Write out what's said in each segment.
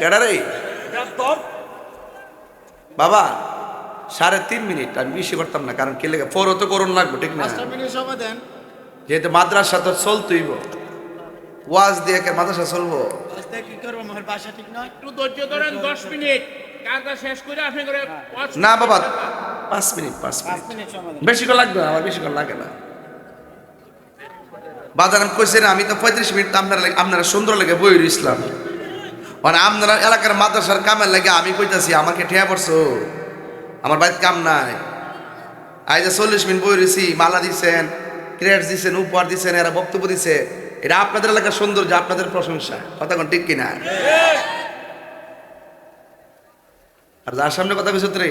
কেডা রে বাবা সাড়ে তিন মিনিট আমি বেশি করতাম না কারণ কে লেগে ফোরও তো করুন লাগবে ঠিক না? মিনিট সময় দেন। যেহেতু মাদ্রাসা তো চলতইব। ওয়াজ দিয়ে কে মাদ্রাসা চলবো। আজকে কি করব? আমার বাসা ঠিক নয়। একটু ধৈর্য ধরেন দশ মিনিট। শেষ করে আপনি করে পাঁচ না বাবা পাঁচ মিনিট পাঁচ মিনিট। বেশি করে লাগবে না আমার বেশি করে লাগে না। বাজার আমি কইছি না আমি তো পঁয়ত্রিশ মিনিট আপনারা আপনারা সুন্দর লেগে বই ইসলাম মানে আপনারা এলাকার মাদ্রাসার কামের লাগে আমি কইতাছি আমাকে ঠেয়া পড়ছো। আমার বাড়িতে কাম নাই। আজ যে চল্লিশ মিনিট বই রয়েছি মালা দিচ্ছেন ক্রেড দিচ্ছেন উপহার দিচ্ছেন এরা বক্তব্য দিচ্ছে এটা আপনাদের এলাকার সৌন্দর্য আপনাদের প্রশংসা। কথা কোন ঠিক কিনা? আর যার সামনে কথা কইছ রে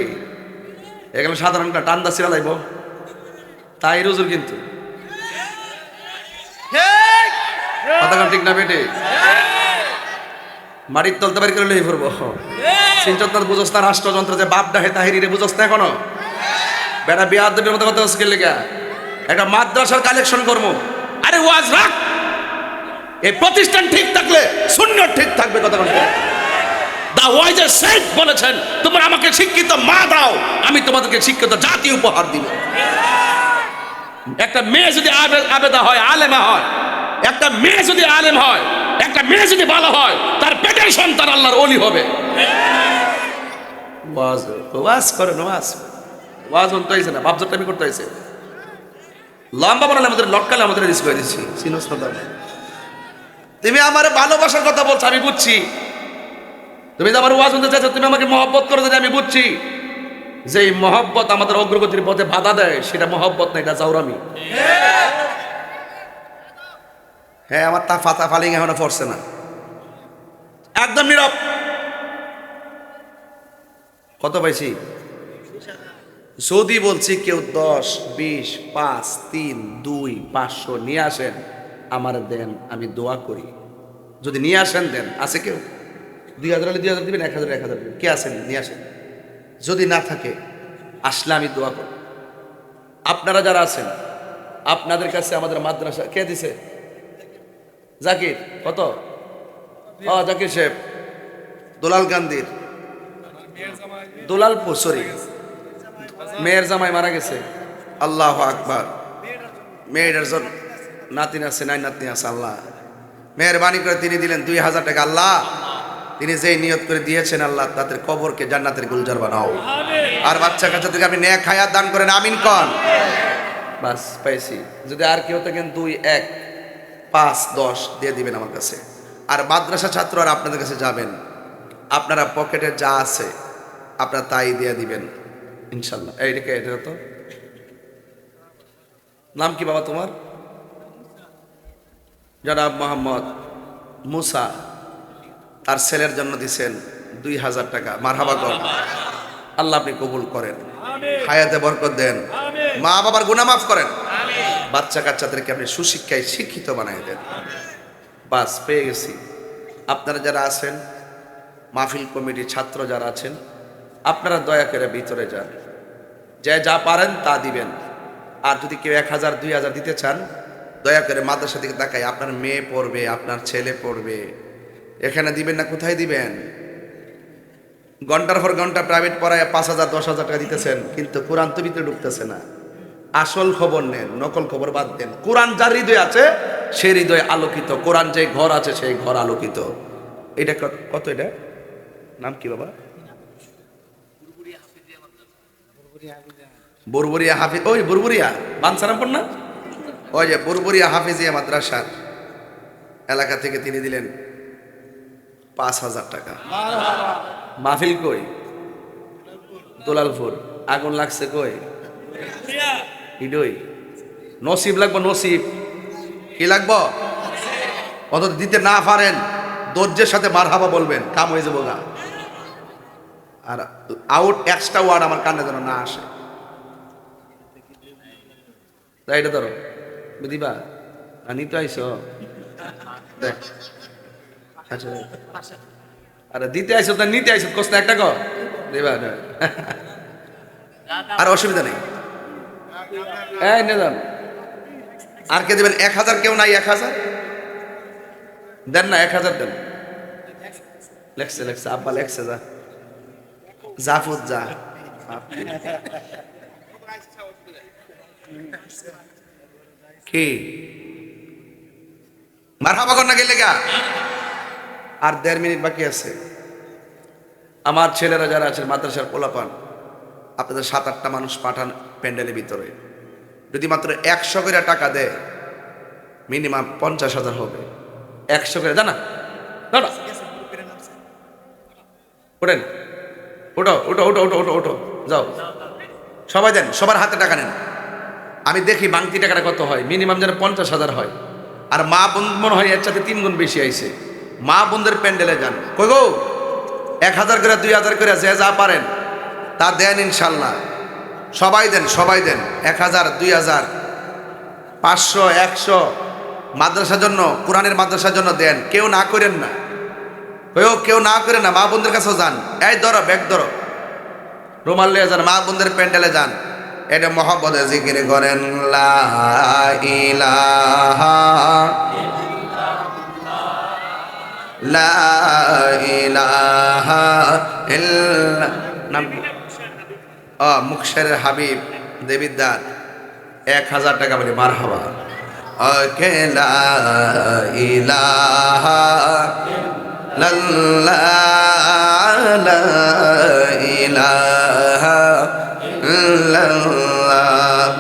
এগুলো সাধারণটা টান্দা ছিড়া লাইব। তাই রুজুর কিন্তু। কথা কোন ঠিক না বেটে মাটির তলতে বাড়ি করে লই ফুরবো। সিনচত্তার বুঝস রাষ্ট্রযন্ত্র যে বাপ ডাহে তাহিরি বুঝস না এখনও? বেটা বিয়ার দেবের মতো কথা স্কেল লেগা? একটা মাদ্রাসার কালেকশন করব আরে ওয়াজ রাখ। এই প্রতিষ্ঠান ঠিক থাকলে শূন্য ঠিক থাকবে কথা বলতে দা ওয়াইজের সেফ বলেছেন, তোমরা আমাকে শিক্ষিত, মা দাও, আমি তোমাদেরকে শিক্ষিত জাতি উপহার দিব। একটা মেয়ে যদি আবে- আবেদা হয়, আলেমা হয়, একটা মেয়ে যদি আলেম হয়, একটা মেয়ে যদি ভালো হয়, তার পেটের সন্তান আল্লাহর অলি হবে। ওয়াজ ওয়াজ করেন ওয়াজ। অন্ত হয়েছে না বাপজারটা আমি করতে হয়েছে লম্বা বানালে আমাদের, লটকালে আমাদের রিস্ক করে দিচ্ছি। সিনোস তুমি আমার ভালোবাসার কথা বলছো, আমি বুঝছি। তুমি তো আমার ওয়াজ শুনতে চাইছো, তুমি আমাকে মহব্বত করে দিলে আমি বুঝছি। যে এই মহব্বত আমাদের অগ্রগতির পথে বাধা দেয়, সেটা মহব্বত না, এটা জাউরামি হ্যাঁ আমার তা ফাতা ফালিং এখনও পড়ছে না। একদম নীরব। কত পাইছি? যদি বলছি কেউ দশ, বিশ, পাঁচ, তিন, দুই, পাঁচশো নিয়ে আসেন, আমার দেন, আমি দোয়া করি। যদি নিয়ে আসেন, দেন। আছে কেউ? দুই হাজার হলে দুই হাজার দিবেন, এক হাজার এক হাজার দিবেন। কে আসেন নিয়ে আসেন। যদি না থাকে, আসলে আমি দোয়া করি। আপনারা যারা আছেন, আপনাদের কাছে আমাদের মাদ্রাসা কে দিছে? জাকির, কত? ও জাকির সাহেব দুলাল গান্ধীর। দুলালপুর সরি মেয়ের জামাই মারা গেছে। আল্লাহ আকবার। মেয়েটার জন্য নাতিন আছে নাই নাতনি আছে, আল্লাহ। মেহরবানি করে তিনি দিলেন দুই হাজার টাকা, আল্লাহ। তিনি যেই নিয়ত করে দিয়েছেন, আল্লাহ, তাদের কবরকে জান্নাতের গুলজার বানাও। আর বাচ্চা কাচ্চাদেরকে আপনি ন্যাক হায়াত দান করেন, আমিন কন। বাস, পাইছি। যদি আর কেউ থাকেন, দুই, এক, পাঁচ, দশ, দিয়ে দিবেন আমার কাছে। আর মাদ্রাসা ছাত্র আর আপনাদের কাছে যাবেন। আপনারা পকেটে যা আছে আপনারা তাই দিয়ে দিবেন। ইনশাল্লাহ। এইটাকে এটা তো। নাম কি বাবা তোমার? জনাব মোহাম্মদ মুসা। তার ছেলের জন্য দিছেন দুই হাজার টাকা। মারহাবা কর আল্লাহ আপনি কবুল করেন। হায়াতে বরকত দেন। মা বাবার গুনাহ মাফ করেন। বাচ্চা কাচ্চাদেরকে আপনি সুশিক্ষায় শিক্ষিত বানাই দেন। বাস পেয়ে গেছি। আপনারা যারা আছেন, মাহফিল কমিটির ছাত্র যারা আছেন, আপনারা দয়া করে ভিতরে যান। যে যা পারেন তা দিবেন। আর যদি কেউ এক হাজার, দুই হাজার দিতে চান, দয়া করে মাদ্রাসা দিকে তাকাই। আপনার মেয়ে পড়বে, আপনার ছেলে পড়বে। এখানে দিবেন না, কোথায় দিবেন? ঘণ্টার পর ঘণ্টা প্রাইভেট পড়ায় পাঁচ হাজার, দশ হাজার টাকা দিতেছেন, কিন্তু কোরআন তো ভিতরে ঢুকতেছে না। আসল খবর নেন, নকল খবর বাদ দেন। কোরআন যার হৃদয় আছে সে হৃদয় আলোকিত কোরআন যে ঘর আছে সেই ঘর আলোকিত। এটা কত- এটা? নাম কি বাবা? বুরবুরিয়া হাফিজ ওই বুরবুরিয়া বানসারামপুর না? ওই যে বুরবুরিয়া হাফিজিয়া মাদ্রাসার এলাকা থেকে তিনি দিলেন পাঁচ হাজার টাকা। মাহফিল কই? দোলালপুর। আগুন লাগছে কই? ইডই। নসিব লাগবো নসিব। কি লাগবো? অত দিতে না পারেন, ধৈর্যের সাথে মার হাবা বলবেন, কাম হয়ে যাব গা। আর আউট এক্সট্রা ওয়ার্ড আমার কানে যেন না আসে। তাই এটা ধরো। বুঝিবা? আনি তো আইস। দেখ। আচ্ছা। আরে দিতে আইসো তা, নিতে আইসো কষ্ট একটা কর। দেবা আর অসুবিধা নেই। এই নে যান। আর কে দেবেন? এক হাজার কেউ নাই, এক হাজার? দেন না, এক হাজার দেন। লেখছে লেখছে, আব্বা লেখছে, যা। জাফুদ যা। কি? মারহাবা কর না গেলে গা আর দেড় মিনিট বাকি আছে। আমার ছেলেরা যারা আছেন, মাদ্রাসার পোলাপান, আপনাদের সাত আটটা মানুষ পাঠান প্যান্ডেলের ভিতরে। যদি মাত্র একশো করে টাকা দেয় মিনিমাম পঞ্চাশ হাজার হবে। একশো করে, জানা? দাঁড়া ওঠেন। ওটো ওটো ওটো ওটো ওটো ওটো যাও। সবাই দেন, সবার হাতে টাকা নেন। আমি দেখি বাংতি টাকাটা কত হয়। মিনিমাম যেন পঞ্চাশ হাজার হয়। আর মা বোন মনে হয় এর সাথে তিন গুণ বেশি আইছে। মা বোনদের প্যান্ডেলে যান। কই গো? এক হাজার করে, দুই হাজার করে, যে যা পারেন, তা দেন ইনশাল্লাহ। সবাই দেন সবাই দেন। এক হাজার, দুই হাজার, পাঁচশো, একশো মাদ্রাসার জন্য, কোরআনের মাদ্রাসার জন্য দেন। কেউ না করেন না। কেউ কেউ না করে না। মা বোনদের কাছেও যান। এই ধরো, ব্যাগ ধরো। রুমাল লিয়ে যান, মা বোনদের প্যান্ডেলে যান। এটা মহব্বতে জিকির করেন, লা ইলাহা লা ইলাহা ইল্লা নাম মুখশের হাবিব দেবিদ্দার এক হাজার টাকা বলি মার হাবা ওকে লা ইলাহা ইলাহা ইল্লাল্লাহ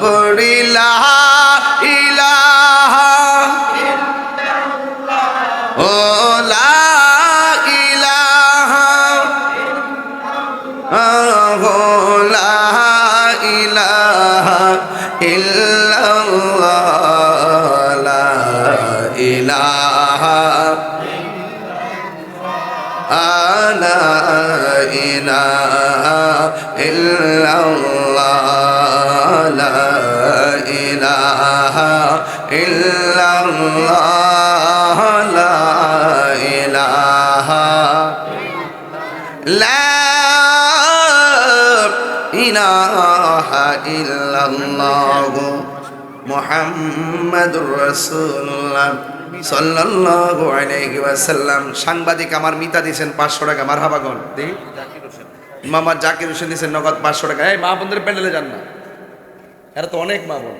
বড়ি লা ইলাহা ও লা সাংবাদিক আমার মিতা দিয়েছেন পাঁচশো টাকা মার হাবাগন মামা জাকির হোসেন দিয়েছেন নগদ পাঁচশো টাকা। এই মা বন্ধুর প্যান্ডেলে যান না। এরা তো অনেক মা বোন।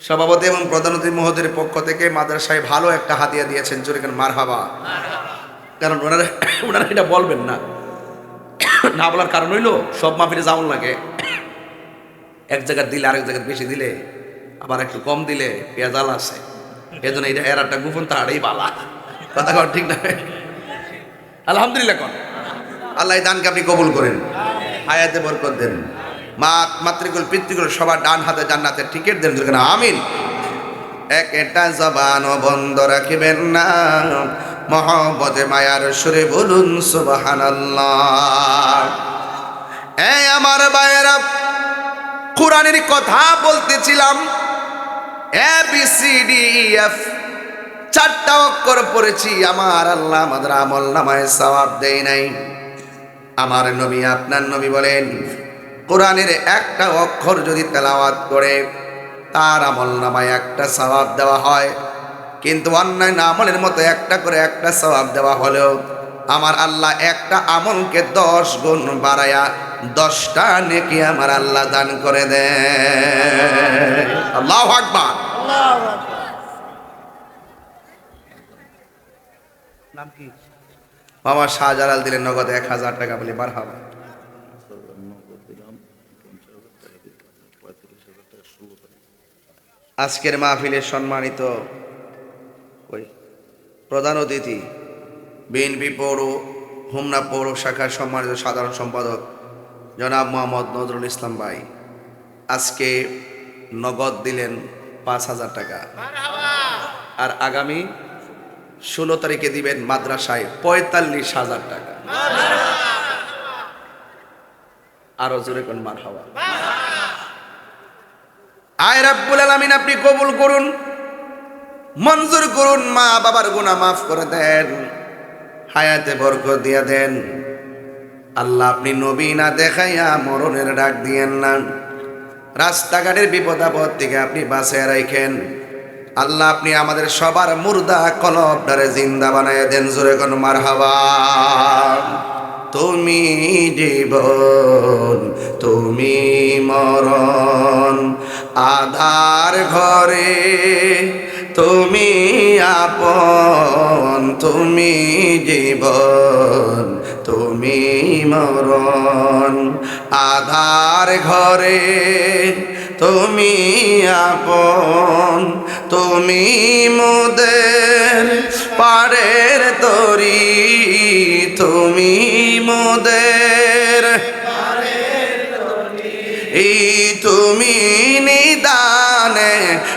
সভাপতি এবং প্রধানমন্ত্রী মহোদয়ের পক্ষ থেকে মাদ্রাসায় ভালো একটা হাতিয়া দিয়েছেন, জোরে মারহাবা। কারণ ওনারা ওনারা এটা বলবেন না। না বলার কারণ হইল, সব মাহফিলে যেমন লাগে। এক জায়গায় দিলে, আরেক জায়গায় বেশি দিলে, আবার একটু কম দিলে পেঁয়াজাল আছে। এই জন্য এটা এর একটা গোপন তাড়াই বালা। কথা কর ঠিক না? আলহামদুলিল্লাহ কন। আল্লাহ দানকে আপনি কবুল করেন। হায়াতে বরকত দেন। মা মাতৃকুল, পিতৃকুল, সবার ডান হাতে জান্নাতের টিকিট দেন আমিন। এক এটা জবান বন্ধ রাখিবেন না। মহব্বতে মায়ার সুরে বলুন সুবহানাল্লাহ। এই আমার বায়েরা কোরআনের কথা বলতেছিলাম, A, B, C D F চারটা অক্ষর পড়েছি, আমার আল্লাহ আমাদের আমল নামায় সওয়াব দেয় নাই। আমার নবী, আপনার নবী বলেন, কোরআনের একটা অক্ষর যদি তেলাওয়াত করে, তার আমল নামায় একটা সওয়াব দেওয়া হয়। কিন্তু অন্যান্য আমলের মতো একটা করে একটা সওয়াব দেওয়া হলেও আমার আল্লাহ একটা আমলকে দশ গুণ বাড়ায়া দশটা নেকি আমার আল্লাহ দান করে দেয় আল্লাহ আকবার। নাম কি? মামা শাহজালাল দিলেন নগদ এক হাজার টাকা বলে বার হাবা আজকের মাহফিলের সম্মানিত প্রধান অতিথি বিএনপি পৌর হোমনা পৌর শাখার সম্মানিত সাধারণ সম্পাদক জনাব মোহাম্মদ নজরুল ইসলাম ভাই। আজকে নগদ দিলেন পাঁচ হাজার টাকা। আর আগামী ষোলো তারিখে দিবেন মাদ্রাসায় পঁয়তাল্লিশ হাজার টাকা। আরও জোরে কোন মার হওয়া আয় রাব্বুল আলামিন আপনি কবুল করুন। মঞ্জুর করুন, মা বাবার গুণা মাফ করে দেন। হায়াতে বরকত দিয়া দেন। আল্লাহ আপনি নবী না দেখাইয়া মরণের ডাক দিয়েন না। রাস্তাঘাটের বিপদ আপদ থেকে আপনি বাঁচিয়ে রাখেন। আল্লাহ আপনি আমাদের সবার মুর্দা কলবটারে জিন্দা বানায় দেন, জোরে কোন মার হাওয়া তুমি জীবন, তুমি মরণ, আধার ঘরে তুমি আপন, তুমি জীবন, তুমি মরণ। আধার ঘরে তুমি আপন, তুমি মোদের পাড়ের তরি, তুমি মোদের তুমি নিদানে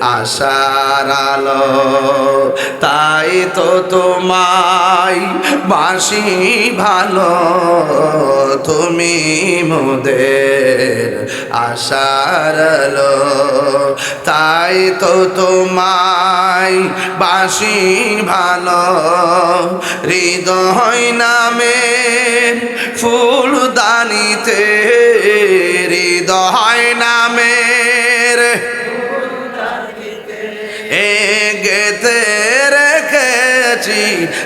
আশার আলো, তাই তো তোমায় বাসি ভালো। তুমি মোদের আশার আলো, তাই তো তোমায় বাসি ভালো। হৃদয় নামের ফুলদানিতে, হৃদয় নামের গেতে রেখেছি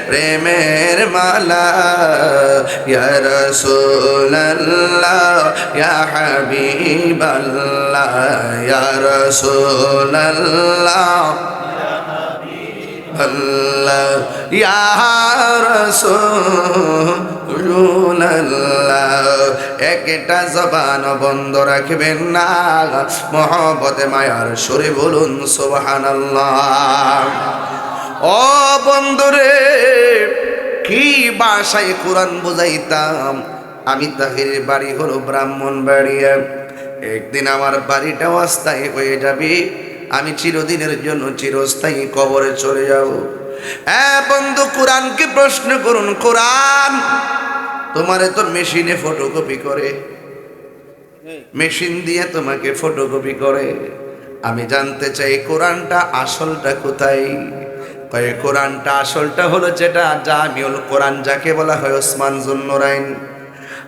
প্রেমের মালা। রসোল্লাহ রসোল্লাহ হাবিবাল্লাহ ইয়া আল্লাহ। ইয়া রাসূলুল্লাহ। একটা জবান বন্ধ রাখবেন না। মহব্বতে মায়ার সুরে বলুন, সুবহানাল্লাহ। ও বন্ধুরে, কি বাসায় কোরআন বুঝাইতাম? আমি তাহির বাড়ি হলো ব্রাহ্মণ বাড়িয়া একদিন আমার বাড়িটা অস্থায়ী হয়ে যাবে। আমি চিরদিনের জন্য চিরস্থায়ী কবরে চলে যাব। হ্যাঁ বন্ধু, কোরআনকে প্রশ্ন করুন, কোরআন তোমারে তো মেশিনে ফটোকপি করে। মেশিন দিয়ে তোমাকে ফটোকপি করে। আমি জানতে চাই, কোরআনটা আসলটা কোথায়? কয়ে, কোরআনটা আসলটা হলো যেটা জামিউল কোরআন যাকে বলা হয় ওসমান জুন্নুরাইন।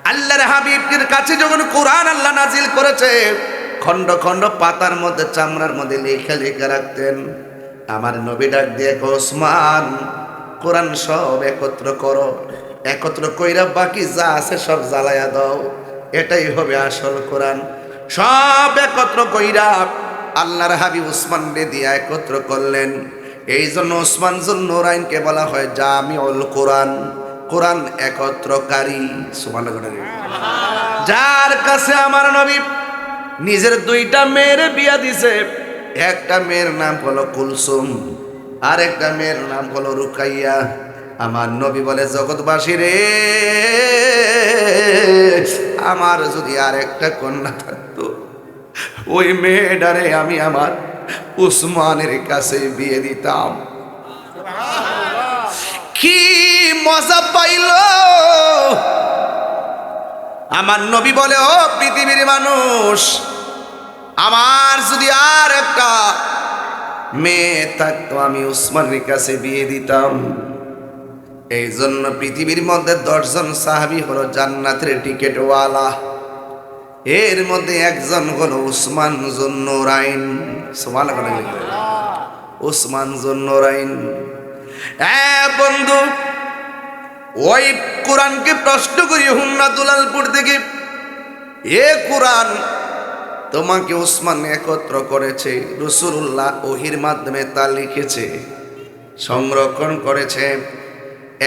আল্লাহর হাবিবের কাছে যখন কোরআন আল্লাহ নাজিল করেছে খণ্ড পাতার মধ্যে, চামড়ার মধ্যে লেখা লেখা রাখতেন। আমার নবী ডাক দিয়ে ওসমান, কোরআন সব একত্র করো। একত্র কইরা বাকি যা আছে সব জ্বালায়া দাও। এটাই হবে আসল কোরআন। সব একত্র কইরা আল্লাহর হাবি উসমান দিয়া একত্র করলেন। এই জন্য ওসমান নোরাইনকে বলা হয় জামিউল কোরআন। কোরআন একত্রকারী। সুমান যার কাছে আমার নবী নিজের দুইটা মেয়ের বিয়া দিছে। একটা মেয়ের নাম হলো কুলসুম, আর একটা মেয়ের নাম হলো রুকাইয়া। আমার নবী বলে, জগৎবাসী রে, আমার যদি আর একটা কন্যা থাকতো, ওই মেয়েটারে আমি আমার উসমানের কাছে বিয়ে দিতাম। কি মজা পাইল? আমার নবী বলে, ও পৃথিবীর মানুষ আমার যদি আর একটা মেয়ে থাকতো, আমি উসমানের কাছে বিয়ে দিতাম। এই জন্য পৃথিবীর মধ্যে দশজন সাহাবি হলো জান্নাতের টিকেটওয়ালা। এর মধ্যে একজন হলো উসমান জুন্নুরাইন সুমান উসমান জুন্নুরাইন বন্ধু, ওই কোরআনকে প্রশ্ন করি হুন্না দুলালপুর থেকে, এ কোরআন তোমাকে উসমান একত্র করেছে রসুল্লাহ ওহির মাধ্যমে তা লিখেছে, সংরক্ষণ করেছে।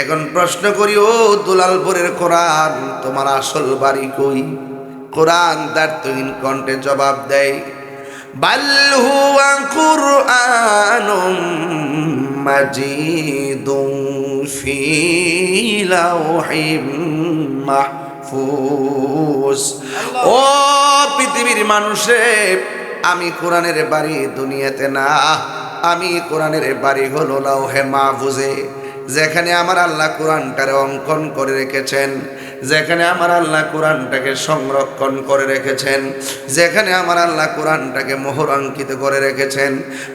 এখন প্রশ্ন করি, ও দুলালপুরের কোরআন, তোমার আসল বাড়ি কই? কোরআন তার তুহিন কণ্ঠে জবাব দেয়, বাল হুয়া কুরআনুম মাজিদুম মাহফুজ। ও পৃথিবীর মানুষে আমি কোরআনের বাড়ি দুনিয়াতে না আমি কোরআনের বাড়ি হলো লাউহে মাহফুজে যেখানে আমার আল্লাহ কোরআনটারে অঙ্কন করে রেখেছেন যেখানে আমার আল্লাহ কোরআনটাকে সংরক্ষণ করে রেখেছেন যেখানে আমার আল্লাহ কোরআনটাকে মোহরাঙ্কিত করে রেখেছেন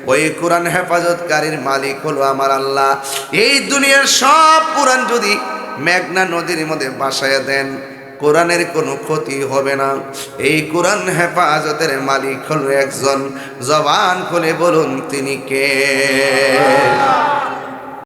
ওই কোরআন হেফাজতকারীর মালিক হলো আমার আল্লাহ। এই দুনিয়ার সব কোরআন যদি মেঘনা নদীর মধ্যে বাসায় দেন কোরআনের কোনো ক্ষতি হবে না। এই কোরআন হেফাজতের মালিক হল একজন। জবান খুলে বলুন, তিনি কে?